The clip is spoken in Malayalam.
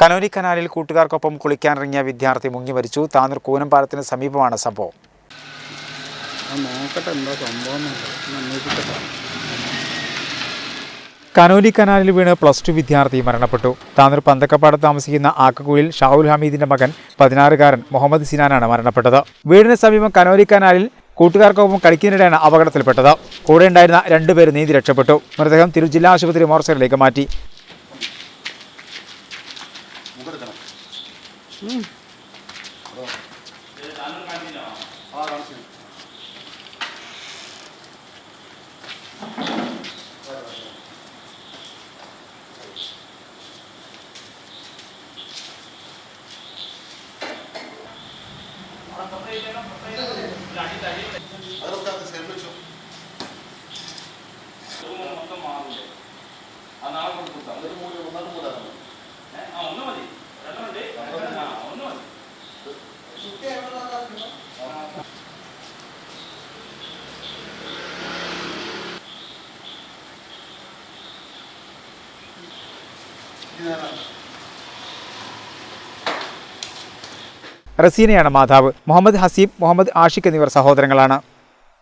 കനോലി കനാലിൽ കൂട്ടുകാർക്കൊപ്പം കുളിക്കാനിറങ്ങിയ വിദ്യാർത്ഥി മുങ്ങി മരിച്ചു. താനൂർ കൂനമ്പാലത്തിന് സമീപമാണ് സംഭവം. കനോലി കനാലിൽ വീണ് പ്ലസ് ടു വിദ്യാർത്ഥി മരണപ്പെട്ടു. താനൂർ പന്തക്കപ്പാട് താമസിക്കുന്ന ആക്കക്കുഴിൽ ഷാഹുൽ ഹമീദിന്റെ മകൻ പതിനാറുകാരൻ മുഹമ്മദ് സിനാനാണ് മരണപ്പെട്ടത്. വീടിന് സമീപം കനോലി കനാലിൽ കൂട്ടുകാർക്കൊപ്പം കളിക്കുന്നതിനിടെയാണ് അപകടത്തിൽപ്പെട്ടത്. കൂടെ ഉണ്ടായിരുന്ന രണ്ടുപേർ നീന്തി രക്ഷപ്പെട്ടു. മൃതദേഹം തിരു ജില്ലാ ആശുപത്രി മോർച്ചറിലേക്ക് മാറ്റി. ముగ్గురు కదా అదొక సెల్ వచ్చాం మొత్తం మారుంది ఆ నాలుగు అనుకుంటాం റസീനയാണ് മാതാവ്. മുഹമ്മദ് ഹസീബ് മുഹമ്മദ് ആഷിഖ് എന്നിവർ സഹോദരങ്ങളാണ്.